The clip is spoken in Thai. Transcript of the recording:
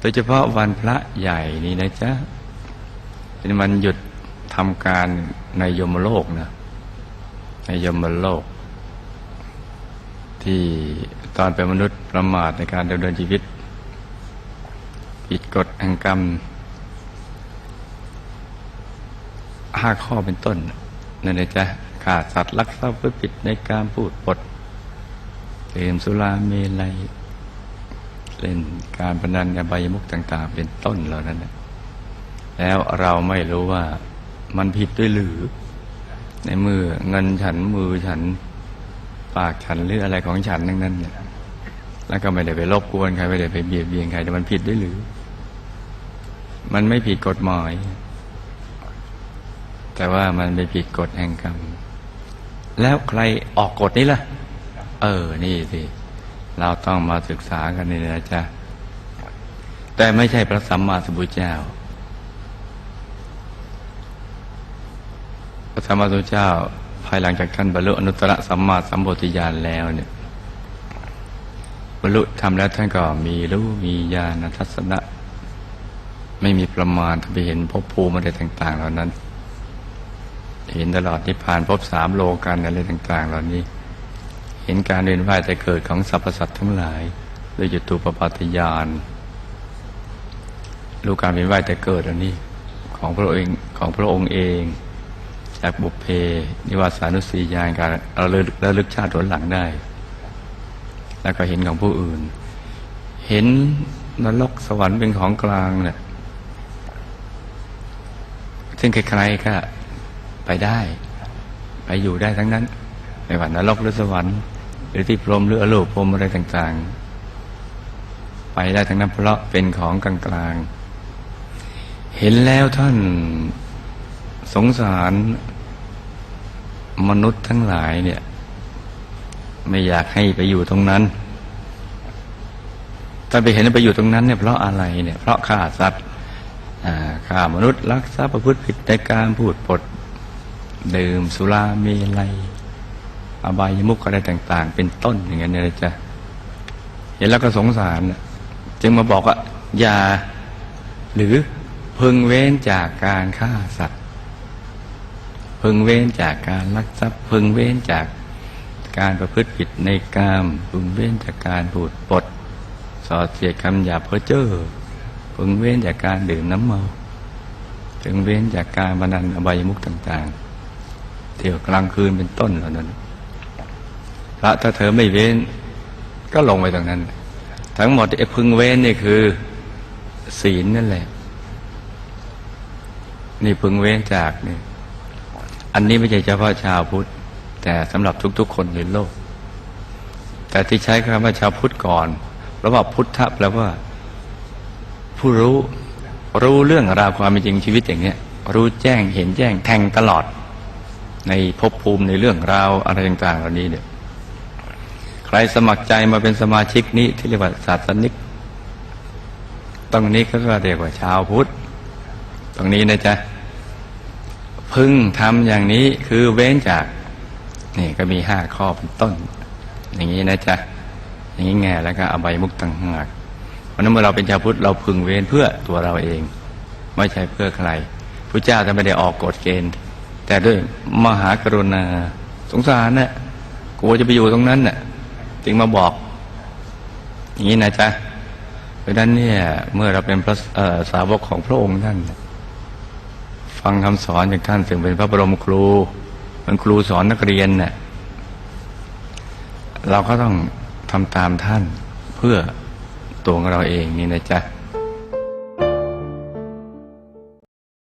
โดยเฉพาะวันพระใหญ่นี่นะจ๊ะ เป็นวันหยุดทำการในยมโลกนะในยมโลก ที่ตอนเป็นมนุษย์ประมาทในการดำเนินชีวิต ผิดกฎแห่งกรรมห้าข้อเป็นต้นนั่นนะจ๊ะขาดสัตว์ลักทรัพย์เพื่อผิดในการพูดปดดื่มสุราเมลัย เล่นการพนันอบายมุกต่าง ๆ เป็นต้นเหล่านั้นนะแล้วเราไม่รู้ว่ามันผิดด้วยหรือ ในมือเงินฉันมือฉันปากฉันหรืออะไรของฉันทั้งนั้นเนี่ยแล้วก็ไม่ได้ไปรบกวนใครไม่ได้ไปเบียดเบียนใครแต่มันผิดด้วยหรือ มันไม่ผิดกฎหมาย แต่ว่ามันไปผิดกฎแห่งกรรม แล้วใครออกกฎนี้ล่ะ เออ นี่สิ เราต้องมาศึกษากันนี่นะจ๊ะ แต่ไม่ใช่พระสัมมาสัมพุทธเจ้า พระสัมมาสัมพุทธเจ้าภายหลังจากท่านบรรลุอนุตตรสัมมาสัมโพธิญาณแล้วเนี่ยบรรลุทำแล้วท่านก็มีรู้มีญาณทัศนะ ไม่มีประมาณท่านไปเห็นภพภูมิอะไรต่าง ๆ เหล่านั้น เห็นตลอดนิพพานภพสามโลกันอะไรต่าง ๆ เหล่านี้ ห็นการเวียนว่ายแต่เกิดของสรรพสัตว์ทั้งหลายโดยจุตูปปาตยานรู้การเวียนว่ายแต่เกิดอันนี้ของพระองค์ของพระองค์เอง จากบุพเพ นิวาสานุสียานการเราเลิกระลึกชาติผลหลังได้ แล้วก็เห็นของผู้อื่น เห็นนรกสวรรค์เป็นของกลางเนี่ยซึ่งใครๆก็ไปได้ ไปอยู่ได้ทั้งนั้น ไม่ว่านรกหรือสวรรค์ หรือที่พรมหรืออโลกพรมอะไรต่างๆ ไปได้ทั้งนั้นเพราะเป็นของกลางๆ เห็นแล้วท่านสงสารมนุษย์ทั้งหลายเนี่ย ไม่อยากให้ไปอยู่ตรงนั้นถ้าไปเห็นไปอยู่ตรงนั้นเนี่ยเพราะอะไรเนี่ย เพราะฆ่าสัตว์อ่าฆ่ามนุษย์ลักทรัพย์ประพฤติผิดในการพูดปด ดื่มสุราเมลัย อบายมุขอะไรต่าง ๆ เป็นต้นอย่างนั้ยนเลยจ้ะเห็นแล้วก็สงสาร จึงมาบอกว่าอย่าหรือพึงเว้นจากการฆ่าสัตว์ พึงเว้นจากการลักทรัพย์ พึงเว้นจากการประพฤติผิดในกามพึงเว้นจากการพูดปดสอดเสียดคำหยาบเพ้อเจ้อพึงเว้นจากการดื่มน้ำเมาพึงเว้นจากการบันันอบายมุขต่าง ๆ เที่ยวกลางคืนเป็นต้นเหล่านั้น พระถ้าเธอไม่เว้น ก็ลงไปตรงนั้น ทั้งหมดไอ้พึงเว้นนี่คือ ศีลนั่นแหละ นี่พึงเว้นจากนี่ อันนี้ไม่ใช่เฉพาะชาวพุทธ แต่สำหรับทุก ๆ คนในโลก แต่ที่ใช้คำว่าชาวพุทธก่อนเพราะว่าพุทธะแปลว่า ผู้รู้รู้เรื่องราวความเป็นจริงชีวิตอย่างเนี้ยรู้แจ้งเห็นแจ้งแทงตลอด ในภพภูมิในเรื่องราวอะไรต่างๆเหล่านี้เนี่ย ใครสมัครใจมาเป็นสมาชิกนี้ที่เรียกว่าศาสนิก ตรงนี้ก็เรียกว่าชาวพุทธ ตรงนี้นะจ๊ะ พึงทำอย่างนี้คือเว้นจาก นี่ก็มีห้าข้อเป็นต้น อย่างนี้นะจ๊ะ อย่างนี้แง่แล้วก็อบายมุกต่างหากเพราะนั้นเมื่อเราเป็นชาวพุทธเราพึงเว้นเพื่อตัวเราเอง ไม่ใช่เพื่อใครพระเจ้าจะไม่ได้ออกกฎเกณฑ์ แต่ด้วยมหากรุณาสงสารนะ่ะกลัวจะไปอยู่ตรงนั้นน่ะ จึงมาบอก อย่างนี้นะจ๊ะเพราะนั้นเนี่ย เมื่อเราเป็นพระสาวกของพระองค์ท่านฟังคำสอนจากท่านถึงเป็นพระบรมครูเป็นครูสอนนักเรียนเนี่ยเราก็ต้องทำตามท่านเพื่อตัวของเราเองนี่นะจ๊ะ